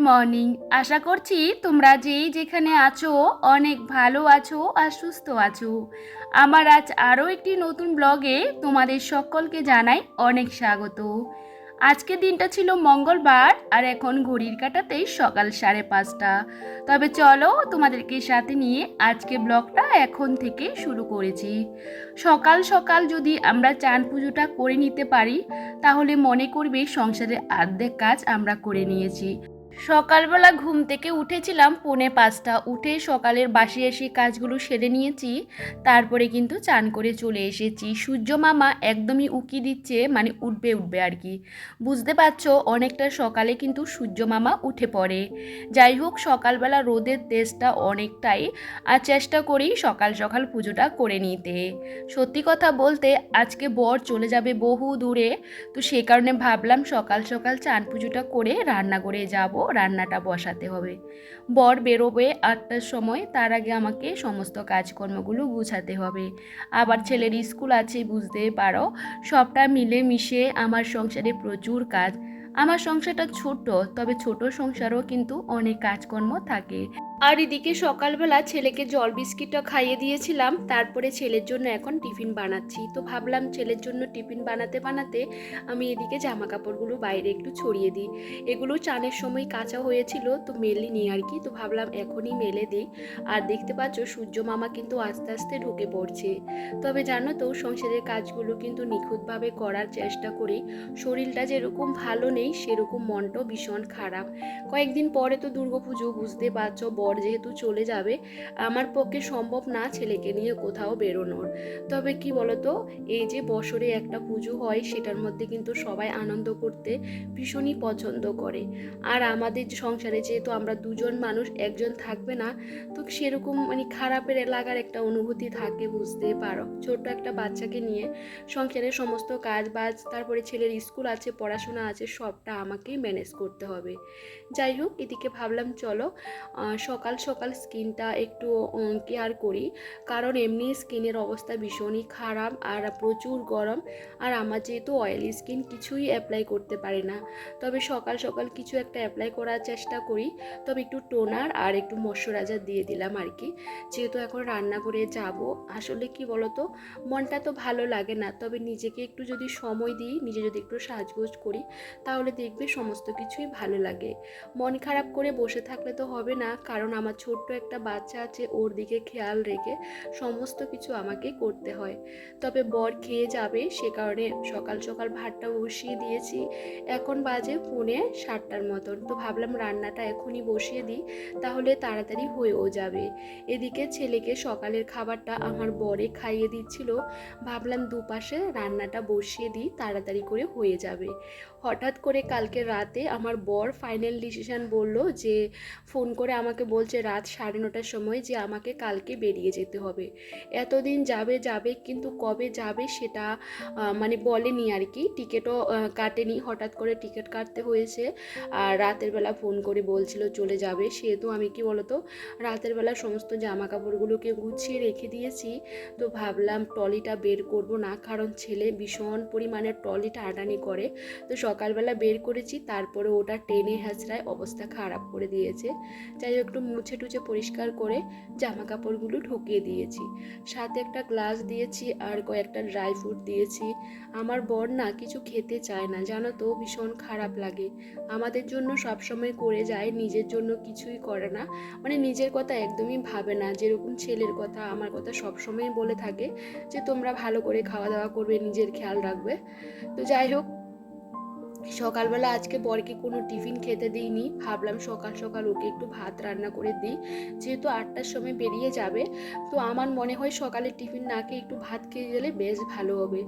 Morning আশা করছি তোমরা যেই যেখানে আছো, অনেক ভালো আছো আর সুস্থ আছো। আমার আজ আরও একটি নতুন ব্লগে তোমাদের সকলকে জানাই অনেক স্বাগত। আজকের দিনটা ছিল মঙ্গলবার আর এখন ঘড়ির কাটাতেই সকাল সাড়ে পাঁচটা। তবে চলো তোমাদেরকে সাথে নিয়ে আজকে ব্লগটা এখন থেকে শুরু করেছি। সকাল সকাল যদি আমরা চান পুজোটা করে নিতে পারি, তাহলে মনে করবে সংসারের অর্ধেক কাজ আমরা করে নিয়েছি। সকালবেলা ঘুম থেকে উঠেছিলাম, পৌনে পাঁচটা। উঠে সকালের বাসি এসে কাজগুলো সেরে নিয়েছি। তারপরে কিন্তু চান করে চলে এসেছি। সূর্য মামা একদমই উকি দিচ্ছে মানে উঠবে উঠবে আর কি। বুঝতে পারছ, অনেকটা সকালে কিন্তু সূর্য মামা উঠে পড়ে। যাই হোক, সকালবেলা রোদের তেজটা অনেকটাই, আর চেষ্টা করি সকাল সকাল পুজোটা করে নিতে। সত্যি কথা বলতে, আজকে বর চলে যাবে বহু দূরে, তো সে কারণে ভাবলাম সকাল সকাল চান পুজোটা করে রান্না করে যাব। রান্নাটা বসাতে হবে। বর বেরোবে আটটার সময়, তার আগে আমাকে সমস্ত কাজকর্মগুলো গুছাতে হবে। আবার ছেলের স্কুল আছে, বুঝতে পারো। সবটা মিলে মিশে আমার সংসারে প্রচুর কাজ। আমার সংসারটা ছোট, তবে ছোট সংসারও কিন্তু অনেক কাজকর্ম থাকে। আর এদিকে সকালবেলা ছেলেকে জল বিস্কিটটা খাইয়ে দিয়েছিলাম, তারপরে ছেলের জন্য এখন টিফিন বানাচ্ছি। তো ভাবলাম ছেলের জন্য টিফিন বানাতে বানাতে আমি এদিকে জামা কাপড়গুলো বাইরে একটু ছড়িয়ে দিই। এগুলো চানের সময় কাঁচা হয়েছিল, তো মেলিনি আর কি। তো ভাবলাম এখনই মেলে দিই। আর দেখতে পাচ্ছ সূর্য মামা কিন্তু আস্তে আস্তে ঢুকে পড়ছে। তবে জানো তো, সংসারের কাজগুলো কিন্তু নিখুঁতভাবে করার চেষ্টা করি। শরীরটা যেরকম ভালো নেই, সেরকম মনটাও ভীষণ খারাপ। কয়েকদিন পরে তো দুর্গাপুজো, বুঝতে পারছ বর যেহেতু চলে যাবে আমার পক্ষে সম্ভব না ছেলেকে নিয়ে কোথাও বেরোনোর। তবে কি বলতো এই যে বছরে একটা পুজো হয় সেটার মধ্যে কিন্তু সবাই আনন্দ করতে ভীষণই পছন্দ করে। আর আমাদের সংসারে যেহেতু আমরা দুজন মানুষ একজন থাকবে না তো সেরকম মানে খারাপের লাগার একটা অনুভূতি থাকে বুঝতে পারো। ছোট্ট একটা বাচ্চাকে নিয়ে সংসারের সমস্ত কাজ বাজ তারপরে ছেলের স্কুল আছে পড়াশোনা আছে সবটা আমাকেই ম্যানেজ করতে হবে। যাই হোক এদিকে ভাবলাম চলো আহ, সকাল সকাল স্কিনটা একটু কেয়ার করি। কারণ এমনি স্কিনের অবস্থা ভীষণই খারাপ আর প্রচুর গরম। আর আমার যেহেতু অয়েলি স্কিন কিছুই অ্যাপ্লাই করতে পারি না। তবে সকাল সকাল কিছু একটা অ্যাপ্লাই করার চেষ্টা করি। তবে একটু টোনার আর একটু ময়শ্চারাইজার দিয়ে দিলাম আর কি। যেহেতু এখন রান্না করে যাব, আসলে কি বলতো, মনটা তো ভালো লাগে না। তবে নিজেকে একটু যদি সময় দিই, নিজে যদি একটু সাজগোজ করি, তাহলে দেখবে সমস্ত কিছুই ভালো লাগে। মন খারাপ করে বসে থাকলে তো হবে না। কারণ আমার ছোট্ট একটা বাচ্চা আছে, ওর দিকে খেয়াল রেখে সমস্ত কিছু আমাকে করতে হয়। তবে বর খেয়ে যাবে সে কারণে সকাল সকাল ভাতটা বসিয়ে দিয়েছি। এখন বাজে পৌনে সাতটার মতন। তো ভাবলাম রান্নাটা এখনই বসিয়ে দিই, তাহলে তাড়াতাড়ি হয়েও যাবে। এদিকে ছেলেকে সকালের খাবারটা আমার বরে খাইয়ে দিচ্ছিল। ভাবলাম দুপাশে রান্নাটা বসিয়ে দিই, তাড়াতাড়ি করে হয়ে যাবে। হঠাৎ করে কালকে রাতে আমার বর ফাইনাল ডিসিশন বলল যে ফোন করে আমাকে বলছে রাত সাড়ে নটার সময় যে আমাকে কালকে বেরিয়ে যেতে হবে। এতদিন যাবে যাবে কিন্তু কবে যাবে সেটা মানে বলেনি আর কি। টিকিটও কাটেনি। হঠাৎ করে টিকিট কাটতে হয়েছে। আর রাতের বেলা ফোন করে বলছিল চলে যাবে। সেহেতু আমি কি বলতো, রাতের বেলা সমস্ত জামা কাপড়গুলোকে গুছিয়ে রেখে দিয়েছি। তো ভাবলাম ট্রলিটা বের করব না, কারণ ছেলে ভীষণ পরিমাণে ট্রলিটা আটানি করে। তো সকালবেলা বের করেছি, তারপরে ওটা টেনে হ্যাচড়ায় অবস্থা খারাপ করে দিয়েছে। যাই হোক, একটু মুছে টুছে পরিষ্কার করে জামা কাপড়গুলো ঢুকিয়ে দিয়েছি। সাথে একটা গ্লাস দিয়েছি আর কয়েকটা ড্রাই ফ্রুট দিয়েছি। আমার বর না কিছু খেতে চায় না, জানো তো, ভীষণ খারাপ লাগে। আমাদের জন্য সবসময় করে যায়, নিজের জন্য কিছুই করে না। মানে নিজের কথা একদমই ভাবে না। যেরকম ছেলের কথা, আমার কথা সবসময় বলে থাকে যে, তোমরা ভালো করে খাওয়া দাওয়া করবে, নিজের খেয়াল রাখবে। তো যাই হোক সকালবেলা আজকে বরকে কোনো টিফিন খেতে দিইনি। ভাবলাম সকাল সকাল ওকে একটু ভাত রান্না করে দিই। যেহেতু আটটার সময় বেরিয়ে যাবে, তো আমার মনে হয় সকালে টিফিন না খেয়ে একটু ভাত খেয়ে গেলে বেশ ভালো হবে।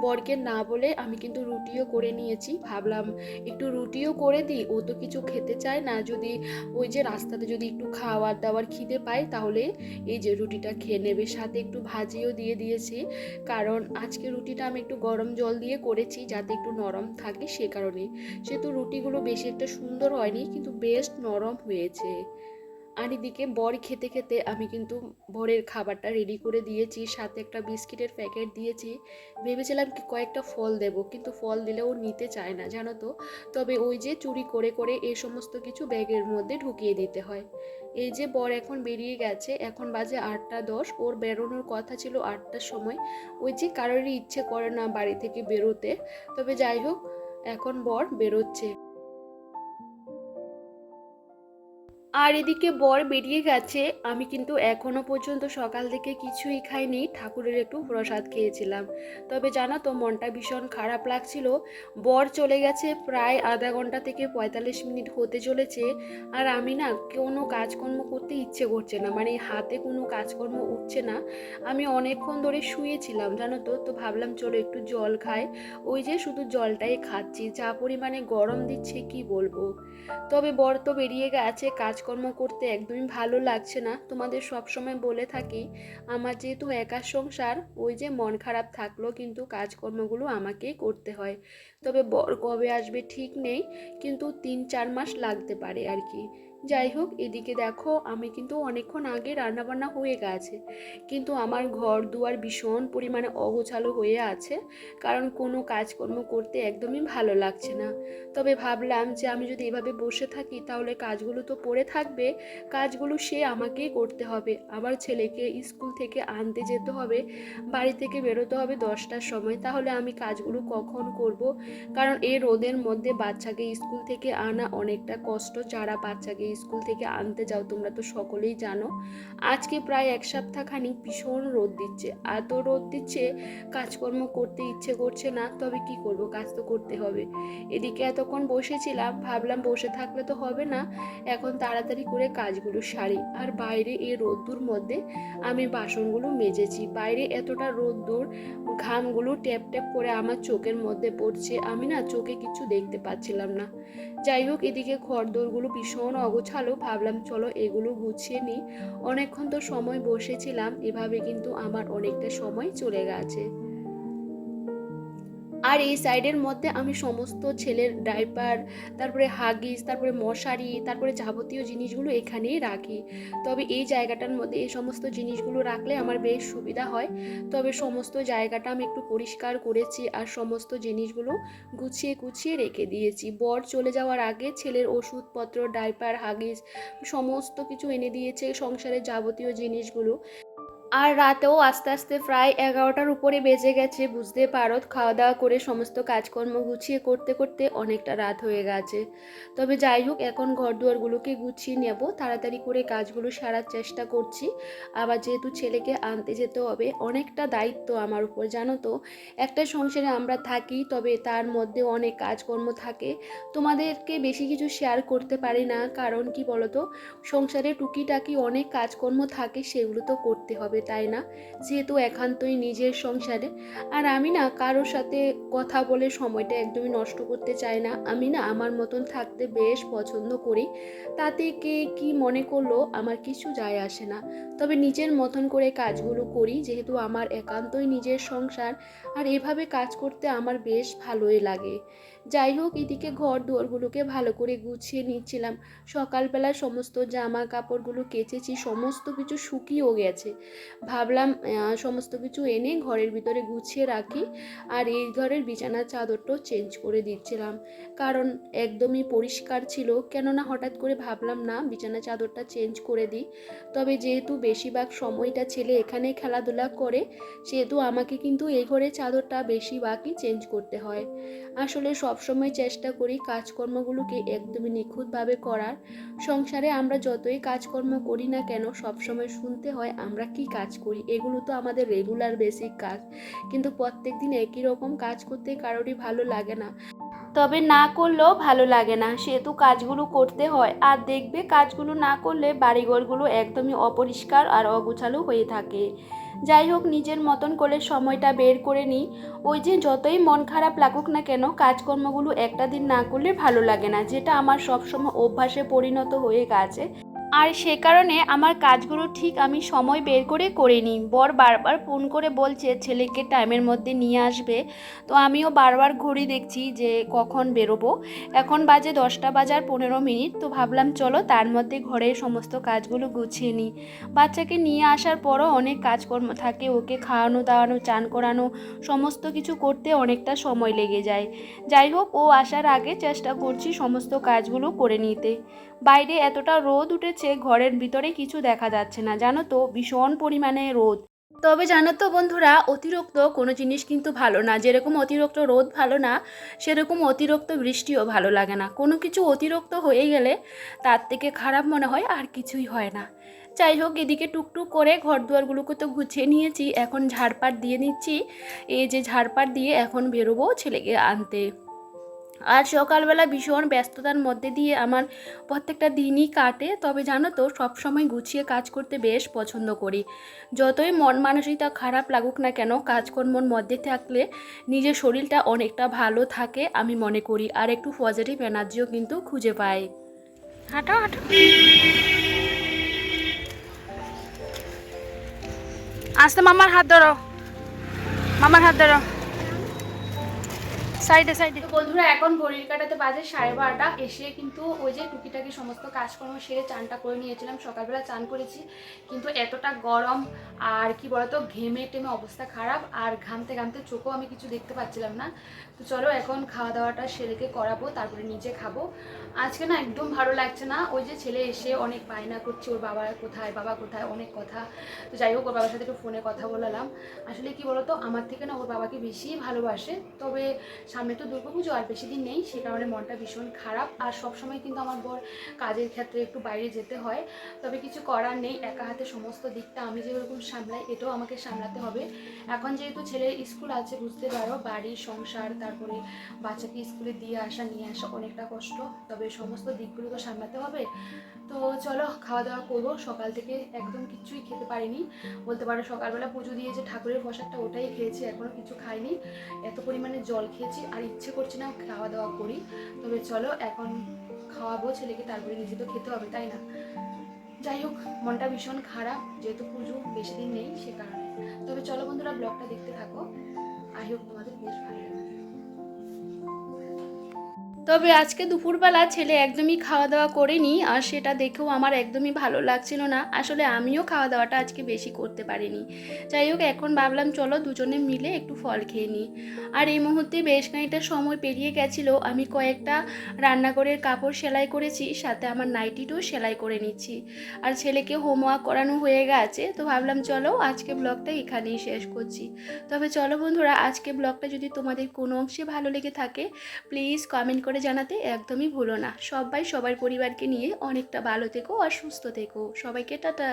বরকে না বলে আমি কিন্তু রুটিও করে নিয়েছি। ভাবলাম একটু রুটিও করে দিই, ও তো কিছু খেতে চায় না। যদি ওই যে রাস্তাতে যদি একটু খাওয়ার দাওয়ার খিদে পায়, তাহলে এই যে রুটিটা খেয়ে নেবে। সাথে একটু ভাজিও দিয়ে দিয়েছি। কারণ আজকে রুটিটা আমি একটু গরম জল দিয়ে করেছি, যাতে একটু নরম থাকে সে কারণে। সেহেতু রুটিগুলো বেশি একটা সুন্দর হয়নি, কিন্তু বেশ নরম হয়েছে। আর এদিকে বর খেতে খেতে আমি কিন্তু বরের খাবারটা রেডি করে দিয়েছি, সাথে একটা বিস্কিটের প্যাকেট দিয়েছি। ভেবেছিলাম কি কয়েকটা ফল দেব, কিন্তু ফল দিলে দিলেও নিতে চায় না, জানো তো? তবে ওই যে চুরি করে করে এই সমস্ত কিছু ব্যাগের মধ্যে ঢুকিয়ে দিতে হয়। এই যে বর এখন বেরিয়ে গেছে, এখন বাজে আটটা দশ, ওর বেরোনোর কথা ছিল আটটার সময়। ওই যে কারোরই ইচ্ছে করে না বাড়ি থেকে বেরোতে। তবে যাই হোক এখন বর বেরোচ্ছে। আর এদিকে বর বেরিয়ে গেছে। আমি কিন্তু এখনও পর্যন্ত সকাল থেকে কিছুই খাইনি। ঠাকুরের একটু প্রসাদ খেয়েছিলাম। তবে জানো তো, মনটা ভীষণ খারাপ লাগছিল। বর চলে গেছে প্রায় আধা ঘণ্টা থেকে পঁয়তাল্লিশ মিনিট হতে চলেছে। আর আমি না কোনো কাজকর্ম করতে ইচ্ছে করছে না। মানে হাতে কোনো কাজকর্ম উঠছে না। আমি অনেকক্ষণ ধরে শুয়েছিলাম, জানো তো। তো ভাবলাম, চলো একটু জল খাই। ওই যে শুধু জলটাই খাচ্ছি। যা পরিমাণে গরম দিচ্ছে, কি বলব? তবে বর তো বেরিয়ে গেছে কাজকর্ম করতে একদমই ভালো লাগছে না। তোমাদের সবসময় বলে থাকি, আমার যেহেতু একা সংসার, ওই যে মন খারাপ থাকল কিন্তু কাজকর্মগুলো আমাকেই করতে হয়। তবে বর কবে আসবে ঠিক নেই, কিন্তু তিন চার মাস লাগতে পারে আর কি। যাই হোক, এদিকে দেখো, আমি কিন্তু অনেকক্ষণ আগে রান্নাবান্না হয়ে গেছে। কিন্তু আমার ঘর দুয়ার ভীষণ পরিমাণে অগোছালো হয়ে আছে, কারণ কোনো কাজকর্ম করতে একদমই ভালো লাগছে না। তবে ভাবলাম যে আমি যদি এভাবে বসে থাকি, তাহলে কাজগুলো তো পড়ে থাকবে, কাজগুলো সে আমাকেই করতে হবে। আবার ছেলেকে স্কুল থেকে আনতে যেতে হবে, বাড়ি থেকে বেরোতে হবে দশটার সময়, তাহলে আমি কাজগুলো কখন করব? কারণ এই রোদের মধ্যে বাচ্চাকে স্কুল থেকে আনা অনেকটা কষ্ট, যারা বাচ্চাকে স্কুল থেকে আনতে যাও, তোমরা তো সকলেই জানো। আজকে প্রায় এক সপ্তাহ খানিক ভীষণ রোদ দিচ্ছে। এত রোদ দিচ্ছে, কাজকর্ম করতে ইচ্ছে করছে না, তবে কি করব, কাজ তো করতে হবে। এদিকে এতক্ষণ বসেছিলাম, ভাবলাম বসে থাকলে তো হবে না। এখন তাড়াতাড়ি করে কাজগুলো সারি। আর বাইরে এই রোদ্দুর মধ্যে আমি বাসনগুলো মেজেছি। বাইরে এতটা রোদ্দুর, ঘামগুলো ট্যাপ ট্যাপ করে আমার চোখের মধ্যে পড়ছে। আমি না চোখে কিছু দেখতে পাচ্ছিলাম না। যাই হোক এদিকে ঘরদোরগুলো ভীষণ অগোছালো। ভাবলাম, চলো এগুলো গুছিয়ে নিই। অনেকক্ষণ তো সময় বসেছিলাম, এভাবে কিন্তু আমার অনেকটা সময় চলে গেছে। আর এই সাইডের মধ্যে আমি সমস্ত ছেলের ডাইপার, তারপরে হাগিস, তারপরে মশারি, তারপরে যাবতীয় জিনিসগুলো এখানেই রাখি। তবে এই জায়গাটার মধ্যে এই সমস্ত জিনিসগুলো রাখলে আমার বেশ সুবিধা হয়। তবে সমস্ত জায়গাটা আমি একটু পরিষ্কার করেছি আর সমস্ত জিনিসগুলো গুছিয়ে গুছিয়ে রেখে দিয়েছি। বর চলে যাওয়ার আগে ছেলের ওষুধপত্র, ডাইপার, হাগিস, সমস্ত কিছু এনে দিয়েছে, সংসারের যাবতীয় জিনিসগুলো। আর রাতেও আস্তে আস্তে প্রায় এগারোটার উপরে বেজে গেছে, বুঝতে পারো। খাওয়া দাওয়া করে সমস্ত কাজকর্ম গুছিয়ে করতে করতে অনেকটা রাত হয়ে গেছে। তবে যাই হোক, এখন ঘর দুয়ারগুলোকে গুছিয়ে নেব। তাড়াতাড়ি করে কাজগুলো সারার চেষ্টা করছি। আবার যেহেতু ছেলেকে আনতে যেতে হবে, অনেকটা দায়িত্ব আমার উপর, জানো তো। একটা সংসারে আমরা থাকি, তবে তার মধ্যে অনেক কাজকর্ম থাকে। তোমাদেরকে বেশি কিছু শেয়ার করতে পারি না। কারণ কি বলতো? সংসারে টুকিটাকি অনেক কাজকর্ম থাকে, সেগুলো তো করতে হবে। তাই না? যেহেতু একান্তই নিজের সংসারে। আর আমি না কারোর সাথে কথা বলে সময়টা একদমই নষ্ট করতে চাই না। আমি না আমার মতন থাকতে বেশ পছন্দ করি। তাতে কে কি মনে করল আমার কিছু যায় আসে না। তবে নিজের মতন করে কাজগুলো করি, যেহেতু আমার একান্তই নিজের সংসার। আর এভাবে কাজ করতে আমার বেশ ভালোই লাগে। যাই হোক এদিকে ঘর দুয়ারগুলোকে ভালো করে গুছিয়ে নিচ্ছিলাম। সকালবেলা সমস্ত জামা কাপড়গুলো কেচেছি, সমস্ত কিছু শুকিয়েও গেছে। ভাবলাম সমস্ত কিছু এনে ঘরের ভিতরে গুছিয়ে রাখি আর এই ঘরের বিছানার চাদরটাও চেঞ্জ করে দিচ্ছিলাম। কারণ একদমই পরিষ্কার ছিল, কেননা হঠাৎ করে ভাবলাম, না বিছানা চাদরটা চেঞ্জ করে দিই। তবে যেহেতু বেশিরভাগ সময়টা ছেলে এখানে খেলাধুলা করে, সেহেতু আমাকে কিন্তু এই ঘরের চাদরটা বেশিরভাগই চেঞ্জ করতে হয়। আসলে সবসময় চেষ্টা করি কাজকর্মগুলোকে একদমই নিখুঁতভাবে করার। সংসারে আমরা যতই কাজকর্ম করি না কেন, সবসময় শুনতে হয় আমরা কি কাজ করি। এগুলো তো আমাদের রেগুলার বেসিক কাজ। কিন্তু প্রত্যেক দিন একই রকম কাজ করতে কারোরই ভালো লাগে না। তবে না করলেও ভালো লাগে না। সেহেতু কাজগুলো করতে হয়। আর দেখবে কাজগুলো না করলে বাড়িঘরগুলো একদমই অপরিষ্কার আর অগোছালো হয়ে থাকে। যাই হোক, নিজের মতন করে সময়টা বের করে নিই। ওই যে যতই মন খারাপ লাগুক না কেন, কাজকর্মগুলো একটা দিন না করলে ভালো লাগে না, যেটা আমার সবসময় অভ্যাসে পরিণত হয়ে গেছে। আর সে কারণে আমার কাজগুলো ঠিক আমি সময় বের করে করে নিই বর বারবার ফোন করে বলছে, ছেলেকে টাইমের মধ্যে নিয়ে আসবে। তো আমিও বারবার ঘড়ি দেখছি যে কখন বেরোবো। এখন বাজে দশটা বাজার পনেরো মিনিট। তো ভাবলাম, চলো তার মধ্যে ঘরের সমস্ত কাজগুলো গুছিয়ে নিই। বাচ্চাকে নিয়ে আসার পরও অনেক কাজকর্ম থাকে। ওকে খাওয়ানো, দাওয়ানো, চান করানো, সমস্ত কিছু করতে অনেকটা সময় লেগে যায়। যাই হোক, ও আসার আগে চেষ্টা করছি সমস্ত কাজগুলো করে নিতে। বাইরে এতটা রোদ উঠেছে ঘরের ভিতরে কিছু দেখা যাচ্ছে না। জানো তো, ভীষণ পরিমাণে রোদ। তবে জানো তো বন্ধুরা, অতিরিক্ত কোনো জিনিস কিন্তু ভালো না। যেরকম অতিরিক্ত রোদ ভালো না, সেরকম অতিরিক্ত বৃষ্টিও ভালো লাগে না। কোনো কিছু অতিরিক্ত হয়ে গেলে তার থেকে খারাপ মনে হয়, আর কিছুই হয় না। যাই হোক, এদিকে টুকটুক করে ঘর দুয়ারগুলোকে তো গুছিয়ে নিয়েছি। এখন ঝাড়পাট দিয়ে নিচ্ছি। এই যে ঝাড়পাট দিয়ে এখন বেরোবো ছেলেকে আনতে। আর সকালবেলা ভীষণ ব্যস্ততার মধ্যে দিয়ে আমার প্রত্যেকটা দিনই কাটে। তবে জানো তো, সবসময় গুছিয়ে কাজ করতে বেশ পছন্দ করি। যতই মন মানসিকতা খারাপ লাগুক না কেন, কাজকর্মর মধ্যে থাকলে নিজের শরীরটা অনেকটা ভালো থাকে আমি মনে করি। আর একটু পজিটিভ এনার্জিও কিন্তু খুঁজে পাই। হাঁটো হাঁটো। আসতে মামার হাত ধরো। মামার হাত ধরো। সাইডে সাইডে। বন্ধুরা, এখন ঘড়ির কাটাতে বাজে সাড়ে বারোটা। এসে কিন্তু ওই যে টুকিটাকি সমস্ত কাজকর্ম সেরে চানটা করে নিয়েছিলাম। সকালবেলা চান করেছি, কিন্তু এতটা গরম আর কি বলতো, ঘেমে টেমে অবস্থা খারাপ আর ঘামতে ঘামতে চোখও আমি কিছু দেখতে পাচ্ছিলাম না। তো চলো এখন খাওয়া দাওয়াটা সেরেকে করাবো, তারপরে নিজে খাব। আজকে না একদম ভালো লাগছে না। ওই যে ছেলে এসে অনেক বায়না করছে, ওর বাবা কোথায় বাবা কোথায়, অনেক কথা। তো যাই হোক, ওর বাবার সাথে একটু ফোনে কথা বলালাম। আসলে কি বলতো, আমার থেকে না ওর বাবাকে বেশি ভালোবাসে। তবে সামনে তো দুর্গাপুজো আর বেশি দিন নেই, সে কারণে মনটা ভীষণ খারাপ। আর সবসময় কিন্তু আমার বর কাজের ক্ষেত্রে একটু বাইরে যেতে হয়। তবে কিছু করার নেই, একা হাতে সমস্ত দিকটা আমি যেরকম সামলাই, এটাও আমাকে সামলাতে হবে। এখন যেহেতু ছেলের স্কুল আছে, বুঝতে পারো, বাড়ি, সংসার, তারপরে বাচ্চাকে স্কুলে দিয়ে আসা, নিয়ে আসা অনেকটা কষ্ট। তবে সমস্ত দিকগুলো তো সামলাতে হবে। তো চলো খাওয়া দাওয়া করব। সকাল থেকে একদম কিছুই খেতে পারিনি। বলতে পারো সকালবেলা পুজো দিয়ে যে ঠাকুরের প্রসাদটা ওটাই খেয়েছি এখনও কিছু খাইনি। এত পরিমাণে জল খেয়েছি আর ইচ্ছে করছে না খাওয়া দাওয়া করি। তবে চলো, এখন খাওয়াবো ছেলেকে, তারপরে নিজে তো খেতে হবে, তাই না? যাই হোক, মনটা ভীষণ খারাপ, যেহেতু পুজো বেশি দিন নেই, সে কারণে। তবে চলো বন্ধুরা, ব্লগটা দেখতে থাকো। আই হোক তোমাদের বেশ ভালো লাগবে। তবে আজকে দুপুরবেলা ছেলে একদমই খাওয়া দাওয়া করেনি আর সেটা দেখেও আমার একদমই ভালো লাগছিল না। আসলে আমিও খাওয়া দাওয়াটা আজকে বেশি করতে পারিনি। যাই হোক, এখন ভাবলাম চলো দুজনে মিলে একটু ফল খেয়ে নিই। আর এই মুহূর্তে বেশ খানিকটা সময় পেরিয়ে গেছিল। আমি কয়েকটা রান্নাঘরের কাপড় সেলাই করেছি, সাথে আমার নাইটিটাও সেলাই করে নিচ্ছি। আর ছেলেকে হোমওয়ার্ক করানো হয়ে গেছে, তো ভাবলাম চলো আজকে ব্লগটা এখানেই শেষ করছি। তবে চলো বন্ধুরা, আজকে ব্লগটা যদি তোমাদের কোনো অংশে ভালো লেগে থাকে প্লিজ কমেন্ট করে জানাতে একদমই ভুলো না। সবাই সবার পরিবারকে নিয়ে অনেকটা ভালো থেকো আর সুস্থ থেকো। সবাইকে টাটা।